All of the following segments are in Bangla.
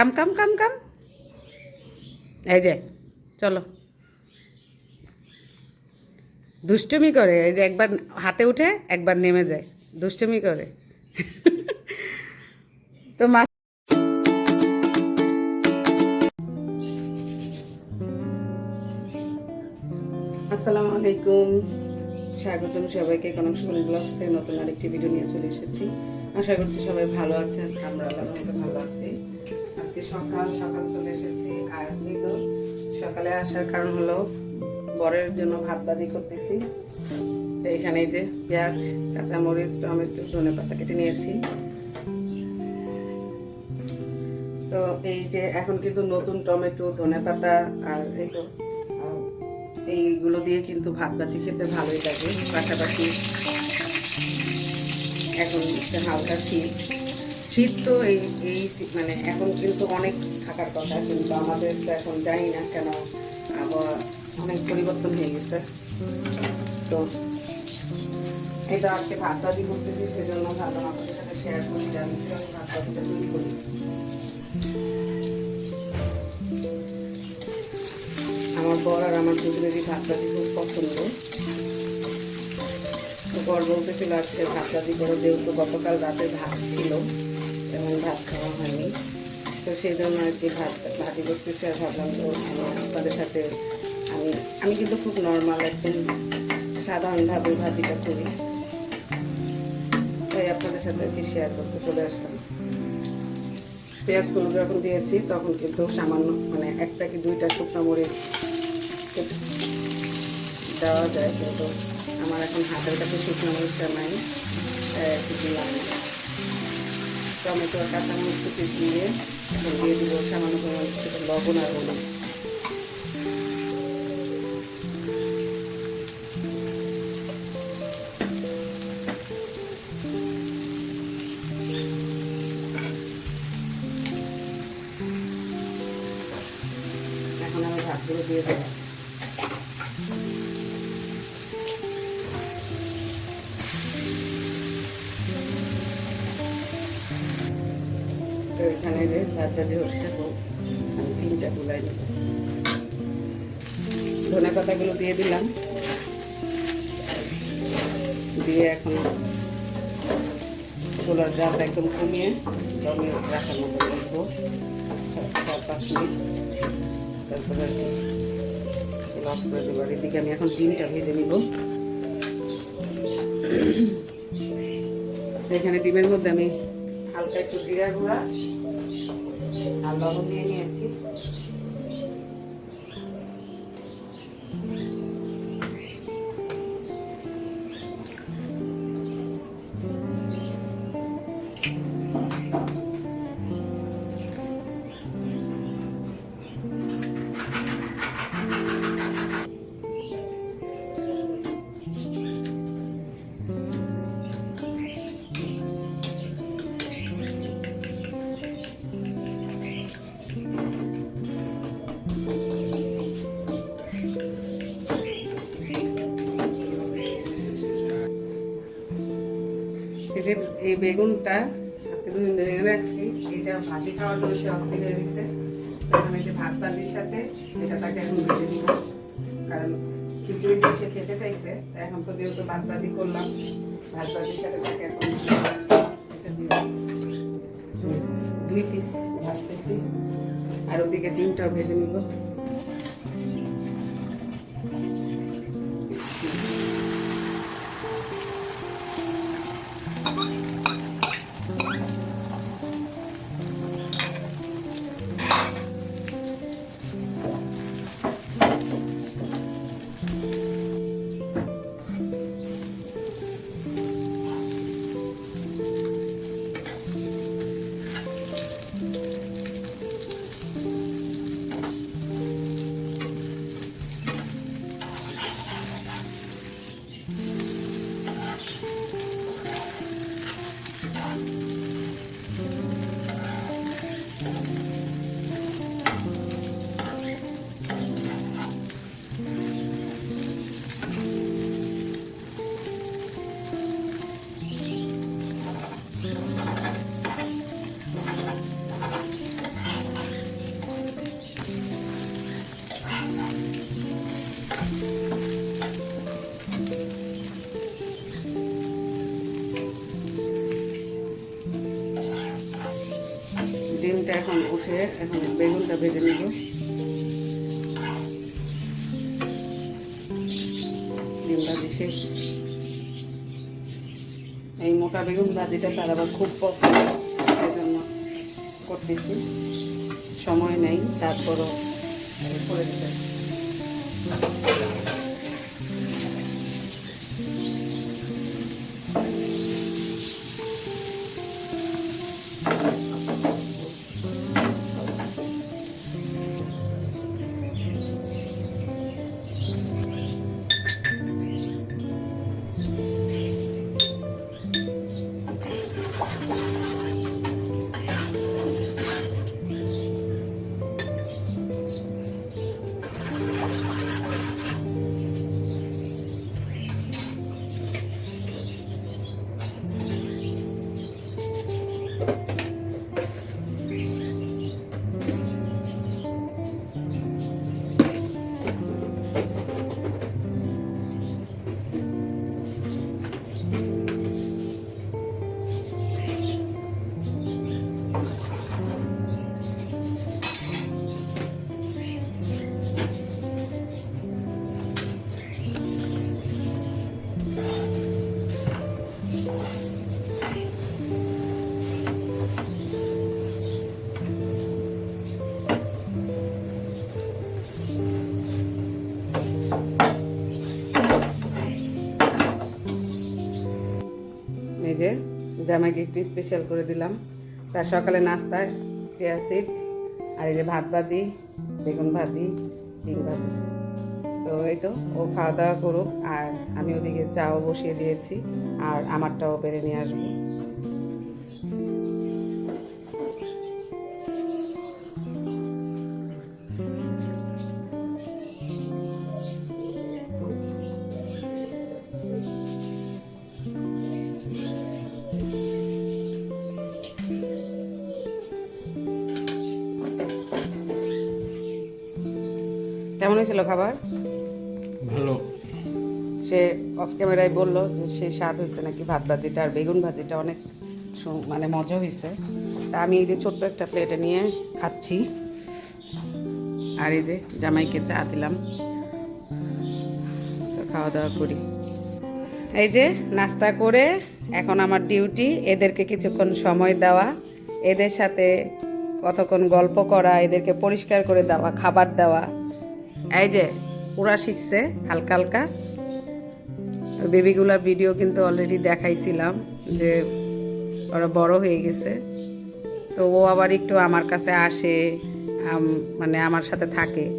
কাম কাম কাম কাম। এই যে, চলো। দুষ্টুমি করে, এই যে একবার হাতে উঠে একবার নেমে যায়। দুষ্টুমি করে। তো মা আসসালামু আলাইকুম। স্বাগতম সবাইকে কনক সুমন ব্লগস। নতুন আরেকটি ভিডিও নিয়ে চলে এসেছি। আশা করছি সবাই ভালো আছেন। আমরা আল্লাহর মধ্যে ভালো আছি। আজকে সকাল সকাল চলে এসেছি আর আপনি তো সকালে আসার কারণ হলো বরের জন্য ভাত ভাজি করতেছি। তো এখানে যে পেঁয়াজ, কাঁচামরিচ, টমেটো, ধনে পাতা কেটে নিয়েছি। তো এই যে এখন কিন্তু নতুন টমেটো, ধনে পাতা আর এই তো এইগুলো দিয়ে কিন্তু ভাত ভাজি খেতে ভালোই লাগে। পাশাপাশি এখন হালকা শীত শীত তো এই এই মানে এখন কিন্তু অনেক থাকার কথা, কিন্তু আমাদের তো এখন জানি না কেন আবহাওয়া অনেক পরিবর্তন হয়ে গেছে। তো এটা আজকে ভাত ভাজি করতেছি সেজন্য ভাবলাম সাথে শেয়ার করি আমি ভাত তৈরি করি। আমার বর আর আমার দুজনেরই ভাত ভাজি খুব পছন্দ। বর বলতেছিল আজকে ভাত ভাজি করো, যেহেতু গতকাল রাতে ভাত ছিল। তেমন ভাত খাওয়া হয়নি। তো সেই জন্য আর কি ভাত ভাজি করতেছি আর ভাবলাম তো আপনাদের সাথে আমি আমি কিন্তু খুব নর্মাল একদম সাধারণভাবে ভাজিটা করি। তাই আপনাদের সাথে আর কি শেয়ার করতে চলে আসলাম। পেঁয়াজগুলো যখন দিয়েছি তখন কিন্তু সামান্য মানে একটা কি দুইটা শুকনো মরিচ দেওয়া যায় কিন্তু আমার এখন হাতের কাছে শুকনো মরিচটা নাই দিলাম। টমেটো আর কাঁচামরিচ কুচি দিয়ে দিয়ে দিব সামান্য পরিমাণ একটু লবণ আর হলুদ। এখন আমি ভাতগুলো দিয়ে দেবো। তো এখানে যে ভাত ভাজি হচ্ছে তিনটা গুলাই নেব। ধনে পাতাগুলো দিয়ে দিলাম। দিয়ে এখন চুলার জালটা একদম কমিয়ে দমে রাখার মতো রাখব চার- চার পাঁচ মিনিট। তারপরে চুলা অফ এদিকে আমি এখন ডিমটা ভেজে নিব। এখানে ডিমের মধ্যে আমি হালকা একটু জিরা গুঁড়া আর লবণ দিয়ে নিয়েছি। এই বেগুনটা আজকে দুদিন ধরে রাখছি। এটা ভাজি খাওয়ার জন্য সে অস্থির হয়ে দিচ্ছে তখন এই যে ভাত ভাজির সাথে এটা তাকে এখন ভেজে দিব। কারণ খিচুড়ি দিয়ে সে খেতে চাইছে। তা এখন তো যেহেতু ভাত ভাজি করলাম, ভাত ভাজির সাথে তাকে এখন এটা দিব। দুই পিস ভাজতেছি। আর ওদিকে ডিমটাও ভেজে নিব। ডিমটা এখন উঠে এখন বেগুনটা ভেজে নিব। এই মোটা বেগুন ভাজিটা তার আবার খুব পছন্দ এই জন্য করতেছি। সময় নেই, তারপরও করে দিতে। জামাইকে একটু স্পেশাল করে দিলাম। তার সকালে নাস্তায় চেয়ার সিট আর এই যে ভাত ভাজি, বেগুন ভাজি, ডিম ভাজি। তো এই তো, ও খাওয়া দাওয়া করুক আর আমি ওদিকে চাও বসিয়ে দিয়েছি আর আমারটাও পেরে নিয়ে আসব। কেমন হয়েছিল খাবার? ভালো। সে অফ ক্যামেরায় বলল যে সে স্বাদ হয়েছে নাকি ভাত ভাজিটা আর বেগুন ভাজিটা অনেক মানে মজা হয়েছে। তা আমি এই যে ছোট্ট একটা প্লেটে নিয়ে খাচ্ছি। আর এই যে জামাইকে চা দিলাম। খাওয়া দাওয়া করি। এই যে নাস্তা করে এখন আমার ডিউটি এদেরকে কিছুক্ষণ সময় দেওয়া। এদের সাথে কতক্ষণ গল্প করা এদেরকে পরিষ্কার করে দেওয়া খাবার দেওয়া। এই যে, ওরা শিখছে হালকা হালকা। বেবিগুলার ভিডিও কিন্তু অলরেডি দেখাইছিলাম যে ওরা বড় হয়ে গেছে। তো ও আবার একটু আমার কাছে আসে মানে আমার সাথে থাকে।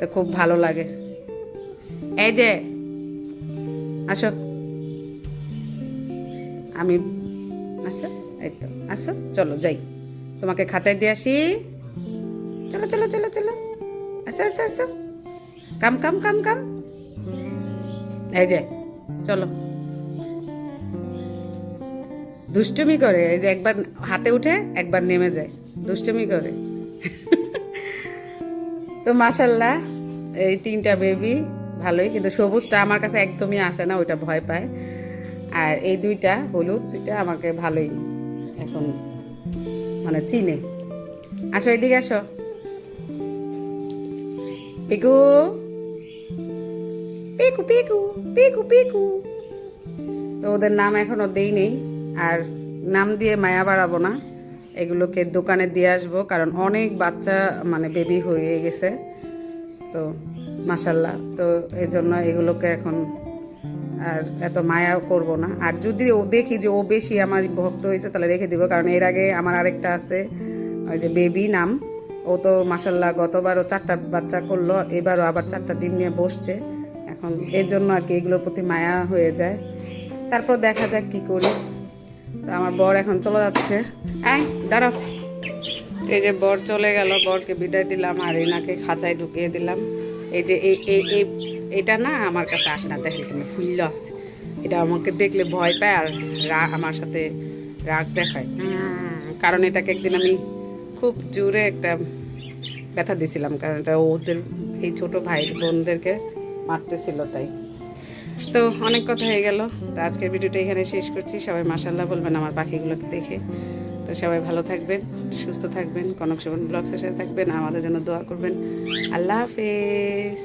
তো খুব ভালো লাগে। এই যে, আসো। আমি, আসো, এই তো, আসো, চলো যাই। তোমাকে খাঁচাই দিয়ে আসি। চলো চলো চলো চলো। আসো আসো আসো। কাম কাম কাম কাম। এই যে, চলো। দুষ্টুমি করে, এই যে একবার হাতে উঠে একবার নেমে যায়। দুষ্টুমি করে। তো মাসাল্লাহ এই তিনটা বেবি ভালোই, কিন্তু সবুজটা আমার কাছে একদমই আসে না, ওইটা ভয় পায়। আর এই দুইটা, হলুদ দুইটা আমাকে ভালোই এখন মানে চিনে। আসো, এদিকে আসো। পিকু পিকু পিকু পিকু পিকু তো ওদের নাম এখনও দেই নেই। আর নাম দিয়ে মায়া বাড়াবো না। এগুলোকে দোকানে দিয়ে আসব, কারণ অনেক বাচ্চা মানে বেবি হয়ে গেছে। তো মাসাল্লাহ তো এই জন্য এগুলোকে এখন আর এত মায়া করব না। আর যদি ও দেখি যে ও বেশি আমার ভক্ত হয়েছে, তাহলে রেখে দিব। কারণ এর আগে আমার আরেকটা আছে, ওই যে বেবি নাম। ও তো মাসাল্লাহ গতবারও চারটা বাচ্চা করল, এবারও আবার চারটা ডিম নিয়ে বসছে। এখন এর জন্য আর কি এগুলোর প্রতি মায়া হয়ে যায়। তারপর দেখা যাক কি করি। তো আমার বর এখন চলে যাচ্ছে। এই, দাঁড়াও। এই যে বর চলে গেল, বরকে বিদায় দিলাম আর এনাকে খাঁচায় ঢুকিয়ে দিলাম। এই যে এই এটা না আমার কাছে আসে না। দেখেন কেমন ফুল্ল আছে এটা আমাকে দেখলে ভয় পায় আর আমার সাথে রাগ দেখায়। কারণ এটাকে একদিন আমি খুব জোরে একটা ব্যথা দিছিলাম কারণ এটা ওদের, এই ছোট ভাই বোনদেরকে মারতেছিল তাই। তো অনেক কথা হয়ে গেল। তো আজকের ভিডিওটা এখানে শেষ করছি। সবাই মাসাল্লাহ বলবেন আমার পাখিগুলোকে দেখে। তো সবাই ভালো থাকবেন, সুস্থ থাকবেন কনক সেবন ব্লগসের সাথে থাকবেন, আমাদের জন্য দোয়া করবেন। আল্লাহ হাফেজ।